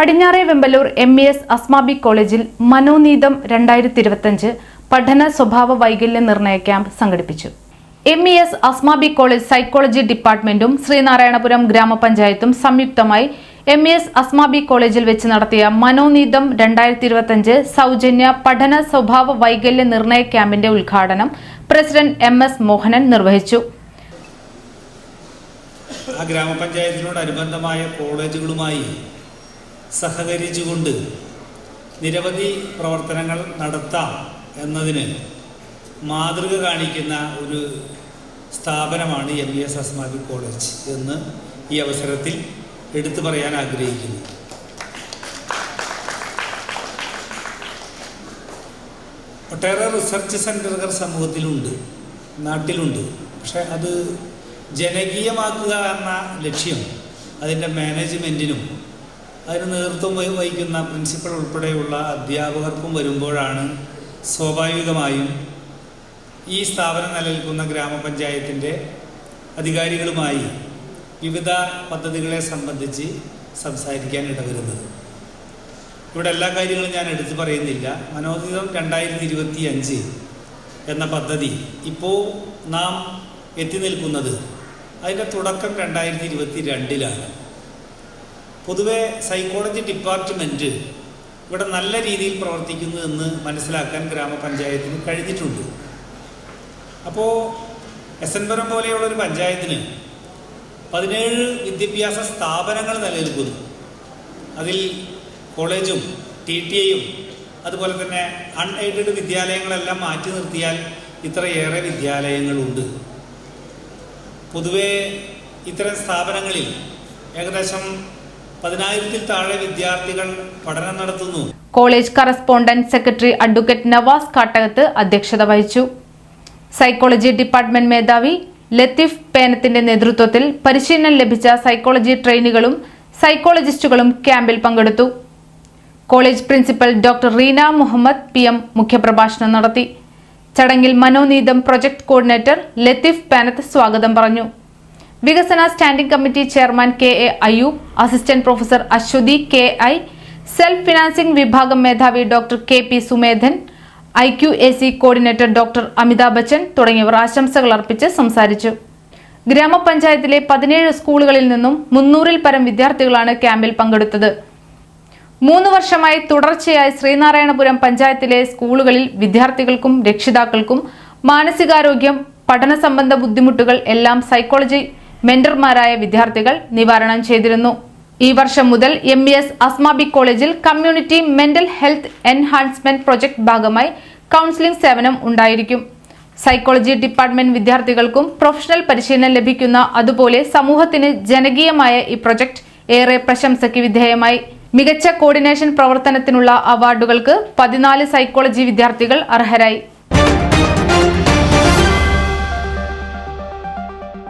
പടിഞ്ഞാറേ Vemballur M E S Asmabi കോളേജിൽ മനോനീതം രണ്ടായിരത്തി ഇരുപത്തഞ്ച് പഠന സ്വഭാവ വൈകല്യ നിർണയ ക്യാമ്പ് സംഘടിപ്പിച്ചു. M E S Asmabi college psychology ഡിപ്പാർട്ട്മെന്റും Sreenarayanapuram ഗ്രാമപഞ്ചായത്തും സംയുക്തമായി എം എസ് അസ്മാബി കോളേജിൽ വെച്ച് നടത്തിയ മനോനീതം രണ്ടായിരത്തി ഇരുപത്തിയഞ്ച് സൗജന്യ പഠന സ്വഭാവ വൈകല്യ നിർണയ ക്യാമ്പിന്റെ ഉദ്ഘാടനം പ്രസിഡന്റ് എം എസ് മോഹനൻ നിർവഹിച്ചു. ആ ഗ്രാമപഞ്ചായത്തിനോടനുബന്ധമായ കോളേജുകളുമായി സഹകരിച്ചുകൊണ്ട് നിരവധി പ്രവർത്തനങ്ങൾ നടത്താം എന്നതിന് മാതൃക കാണിക്കുന്ന ഒരു സ്ഥാപനമാണ് M V S Asmabi college എന്ന് ഈ അവസരത്തിൽ എടുത്തു പറയാൻ ആഗ്രഹിക്കുന്നു. ഒട്ടേറെ റിസർച്ച് സെന്ററുകൾ സമൂഹത്തിലുണ്ട് നാട്ടിലുണ്ട്. പക്ഷെ അത് ജനകീയമാക്കുക എന്ന ലക്ഷ്യം അതിന്റെ മാനേജ്മെന്റിനും അതിന് നേതൃത്വം വഹിക്കുന്ന പ്രിൻസിപ്പൽ ഉൾപ്പെടെയുള്ള അധ്യാപകർക്കും വരുമ്പോഴാണ് സ്വാഭാവികമായും ഈ സ്ഥാപനം നിലനിൽക്കുന്ന ഗ്രാമപഞ്ചായത്തിന്റെ അധികാരികളുമായി വിവിധ പദ്ധതികളെ സംബന്ധിച്ച് സംസാരിക്കാൻ ഇടവരുന്നത്. ഇവിടെ എല്ലാ കാര്യങ്ങളും ഞാൻ എടുത്തു പറയുന്നില്ല. മനോദിതം രണ്ടായിരത്തി ഇരുപത്തി അഞ്ച് എന്ന പദ്ധതി ഇപ്പോൾ നാം എത്തി നിൽക്കുന്നത് അതിന്റെ തുടക്കം രണ്ടായിരത്തി ഇരുപത്തി രണ്ടിലാണ് പൊതുവെ സൈക്കോളജി ഡിപ്പാർട്ട്മെന്റ് ഇവിടെ നല്ല രീതിയിൽ പ്രവർത്തിക്കുന്നു എന്ന് മനസ്സിലാക്കാൻ ഗ്രാമപഞ്ചായത്തിന് കഴിഞ്ഞിട്ടുണ്ട്. അപ്പോൾ എസ് എൻപുരം പോലെയുള്ളൊരു പഞ്ചായത്തിന് പതിനേഴ് വിദ്യാഭ്യാസ സ്ഥാപനങ്ങൾ നിലനിൽക്കുന്നു. അതിൽ കോളേജും ടി ടി എയും അതുപോലെ തന്നെ അൺഎയ്ഡഡ് വിദ്യാലയങ്ങളെല്ലാം മാറ്റി നിർത്തിയാൽ ഇത്രയേറെ വിദ്യാലയങ്ങളുണ്ട്. പൊതുവേ ഇത്തരം സ്ഥാപനങ്ങളിൽ ഏകദേശം പതിനായിരത്തിൽ താഴെ വിദ്യാർത്ഥികൾ പഠനം നടത്തുന്നു. College correspondent secretary advocate Navas Kattakath അധ്യക്ഷത വഹിച്ചു. സൈക്കോളജി ഡിപ്പാർട്ട്മെന്റ് മേധാവി ലത്തീഫ് പേനത്തിന്റെ നേതൃത്വത്തിൽ പരിശീലനം ലഭിച്ച സൈക്കോളജി ട്രെയിനുകളും സൈക്കോളജിസ്റ്റുകളും ക്യാമ്പിൽ പങ്കെടുത്തു. College principal doctor Reena Muhammad P M മുഖ്യപ്രഭാഷണം നടത്തി. ചടങ്ങിൽ മനോനീതം പ്രൊജക്ട് കോർഡിനേറ്റർ ലത്തീഫ് പാനത്ത് സ്വാഗതം പറഞ്ഞു. വികസന standing committee chairman K A Ayyub assistant professor Aswathy K I self financing വിഭാഗം മേധാവി doctor K P Sumedhan I Q A C coordinator doctor Amitabh Bachchan തുടങ്ങിയവർ ആശംസകൾ അർപ്പിച്ച് സംസാരിച്ചു. ഗ്രാമപഞ്ചായത്തിലെ പതിനേഴ് സ്കൂളുകളിൽ നിന്നും മുന്നൂറിൽ പരം വിദ്യാർത്ഥികളാണ് ക്യാമ്പിൽ പങ്കെടുത്തത്. മൂന്ന് വർഷമായി തുടർച്ചയായി ശ്രീനാരായണപുരം പഞ്ചായത്തിലെ സ്കൂളുകളിൽ വിദ്യാർത്ഥികൾക്കും രക്ഷിതാക്കൾക്കും മാനസികാരോഗ്യം പഠന സംബന്ധ ബുദ്ധിമുട്ടുകൾ എല്ലാം സൈക്കോളജി മെന്റർമാരായ വിദ്യാർത്ഥികൾ നിവാരണം ചെയ്തിരുന്നു. ഈ വർഷം മുതൽ എം ബി എസ് അസ്മാബി കോളേജിൽ community mental health enhancement project ഭാഗമായി കൗൺസിലിംഗ് സേവനം ഉണ്ടായിരിക്കും. സൈക്കോളജി ഡിപ്പാർട്ട്മെന്റ് വിദ്യാർത്ഥികൾക്കും പ്രൊഫഷണൽ പരിശീലനം ലഭിക്കുന്ന അതുപോലെ സമൂഹത്തിന് ജനകീയമായ ഈ പ്രൊജക്ട് ഏറെ പ്രശംസയ്ക്ക് വിധേയമായി. മികച്ച കോർഡിനേഷൻ പ്രവർത്തനത്തിനുള്ള അവാർഡുകൾക്ക് പതിനാല് സൈക്കോളജി വിദ്യാർത്ഥികൾ അർഹരായി.